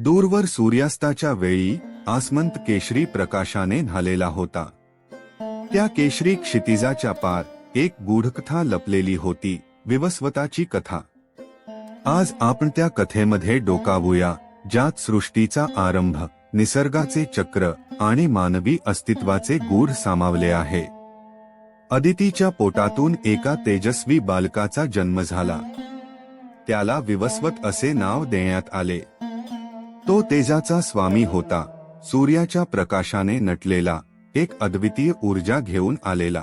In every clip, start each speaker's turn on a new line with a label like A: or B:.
A: दूरवर सूर्यास्ताच्या वेळी आसमंत केशरी प्रकाशाने न्हालेला होता. त्या केशरी क्षितिजाच्या पार एक गूढकथा लपलेली होती विवस्वताची कथा. आज आपण त्या कथेमध्ये डोकावूया ज्यात सृष्टीचा आरंभ निसर्गाचे चक्र आणि मानवी अस्तित्वाचे गूढ सामावले आहे. अदितीच्या पोटातून एका तेजस्वी बालकाचा जन्म झाला. त्याला विवस्वत असे नाव देण्यात आले. तो तेजाचा स्वामी होता. सूर्याच्या प्रकाशाने नटलेला एक अद्वितीय ऊर्जा घेऊन आलेला.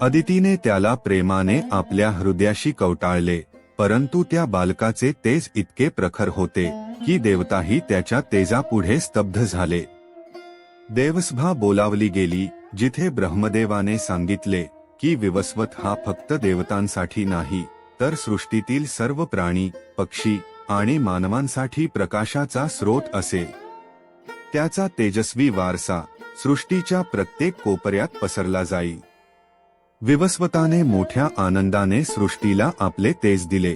A: अदितीने त्याला प्रेमाने आपल्या हृदयाशी कवटाळले परंतु त्या बालकाचे तेज इतके प्रखर होते की देवताही त्याच्या तेजापुढे स्तब्ध झाले. देवसभा बोलावली गेली जिथे ब्रह्मदेवाने सांगितले की विवस्वत हा फक्त देवतांसाठी नाही तर सृष्टीतील सर्व प्राणी पक्षी आणि मानवांसाठी प्रकाशाचा स्रोत असेल त्याचा तेजस्वी वारसा सृष्टीच्या प्रत्येक कोपऱ्यात पसरला जाईल विवस्वताने मोठ्या आनंदाने सृष्टीला आपले तेज दिले.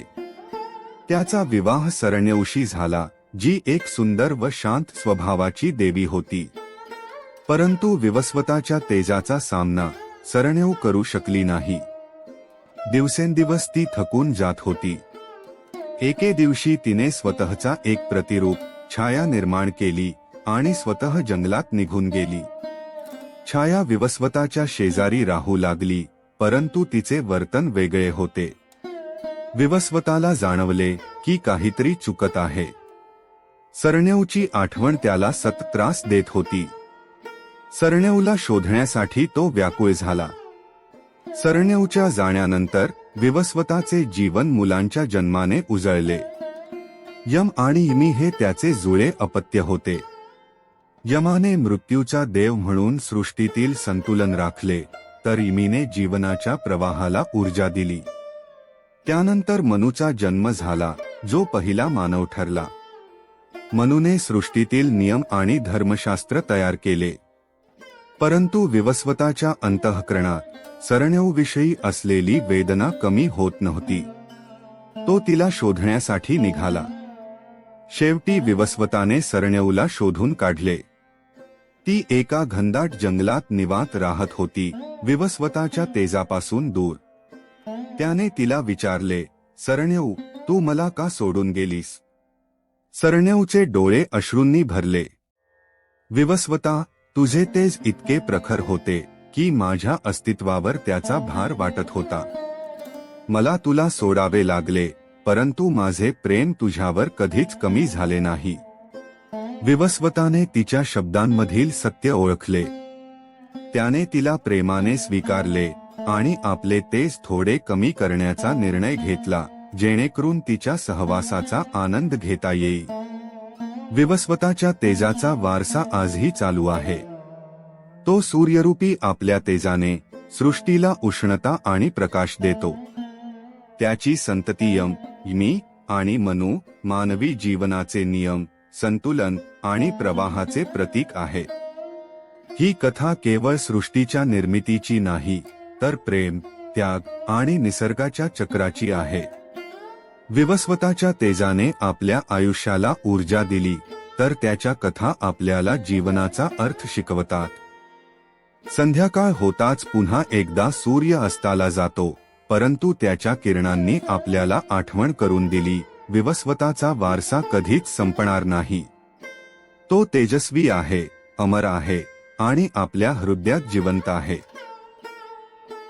A: त्याचा विवाह सरण्यवशी झाला जी एक सुंदर व शांत स्वभावाची देवी होती. परंतु विवस्वताच्या तेजाचा सामना सरण्यव करू शकली नाही. दिवसेंदिवस ती थकून जात होती. एके दिवशी तिने स्वतःचा एक प्रतिरूप छाया निर्माण केली आणि स्वतः जंगलात निघून गेली. छाया विवस्वताच्या शेजारी राहू लागली परंतु तिचे वर्तन वेगळे होते. विवस्वताला जाणवले की काहीतरी चुकत आहे. सरण्यवची आठवण त्याला सत त्रास देत होती. सरण्यवला शोधण्यासाठी तो व्याकुळ झाला. सरण्यवच्या जाण्यानंतर विवस्वताचे जीवन मुलांच्या जन्माने उजळले. यम आणि इमी हे त्याचे जुळे अपत्य होते. यमाने मृत्यूचा देव म्हणून सृष्टीतील संतुलन राखले तर इमीने जीवनाच्या प्रवाहाला ऊर्जा दिली. त्यानंतर मनूचा जन्म झाला जो पहिला मानव ठरला. मनूने सृष्टीतील नियम आणि धर्मशास्त्र तयार केले. परंतु विवस्वताच्या अंतःकरणात सरण्यवविषयी असलेली वेदना कमी होत नव्हती. तो तिला शोधण्यासाठी निघाला. शेवटी विवस्वताने सरण्यवला शोधून काढले. ती एका घनदाट जंगलात निवात राहत होती विवस्वताच्या तेजापासून दूर. त्याने तिला विचारले सरण्यऊ तू मला का सोडून गेलीस? सरण्यऊचे डोळे अश्रूंनी भरले. विवस्वता तुझे तेज इतके प्रखर होते की माझ्या अस्तित्वावर त्याचा भार वाटत होता. मला तुला सोडावे लागले परंतु माझे प्रेम तुझ्यावर कधीच कमी झाले नाही. विवस्वताने तिच्या शब्दांमधील सत्य ओळखले. त्याने तिला प्रेमाने स्वीकारले आणि आपले तेज थोडे कमी करण्याचा निर्णय घेतला जेणेकरून तिच्या सहवासाचा आनंद घेता येईल. विवस्वताच्या तेजाचा वारसा आजही चालू आहे. तो सूर्यरूपी आपल्या तेजाने सृष्टीला उष्णता आणि प्रकाश देतो. त्याची संतती यम मी आणि मनू मानवी जीवनाचे नियम संतुलन आणि प्रवाहाचे प्रतीक आहे. ही कथा केवळ सृष्टीच्या निर्मितीची नाही तर प्रेम त्याग आणि निसर्गाच्या चक्राची आहे. विवस्वताच्या तेजाने आपल्या आयुष्याला ऊर्जा दिली तर त्याच्या कथा आपल्याला जीवनाचा अर्थ शिकवतात. संध्याकाळ होताच पुन्हा एकदा सूर्य अस्ताला जातो परंतु त्याच्या किरणांनी आपल्याला आठवण करून दिली विवस्वताचा वारसा कधीच संपणार नाही. तो तेजस्वी आहे अमर आहे आणि आपल्या हृदयात जिवंत आहे.